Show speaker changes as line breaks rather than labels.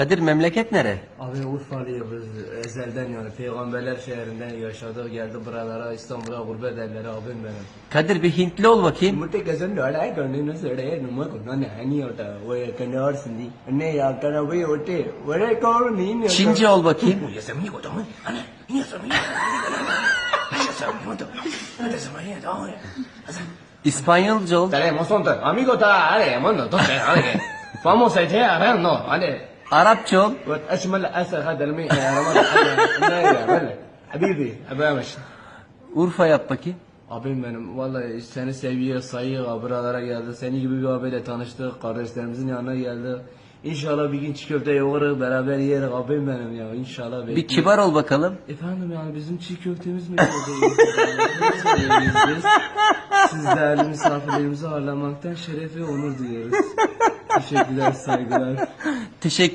Kadir memleket nere?
Abi Urfalıyız biz ezelden yani peygamberler şehrinde yaşadık geldi buralara İstanbul'a gurbet evleri abim benim.
Kadir bir Hintli ol bakayım.
Mutlaka Mutte kazan öyle gönlünü söyle numara konan hani orada o yakında varsın di. Ne yaktan abi ote öyle kavru neyin yok.
Çince ol bakayım.
Bu yasamı yok adamı. Ana yasamı yok. Yasamı yok. Yasamı yok.
İspanyolca ol.
Tenemos un amigo da, ale, mano, toque, ale. Vamos a echar, no, ale.
Arapça ol.
واشمل اسد هذا المي يا رمضان انا حبيبي ابامش
Urfa yap bakayım.
Abim benim vallahi seni seviyor sayıyor buralara geldi seni gibi bir abiyle tanıştık kardeşlerimizin yanına geldi İnşallah bir gün çiğ köfte yoğurur beraber yeriz abim benim ya inşallah
Bir kibar ol bakalım.
Efendim yani bizim çiğ köftemiz mi yok? biz siz değerli misafirlerimizi ağırlamaktan şeref ve onur duyuyoruz. Teşekkürler saygılar.
Teşekkür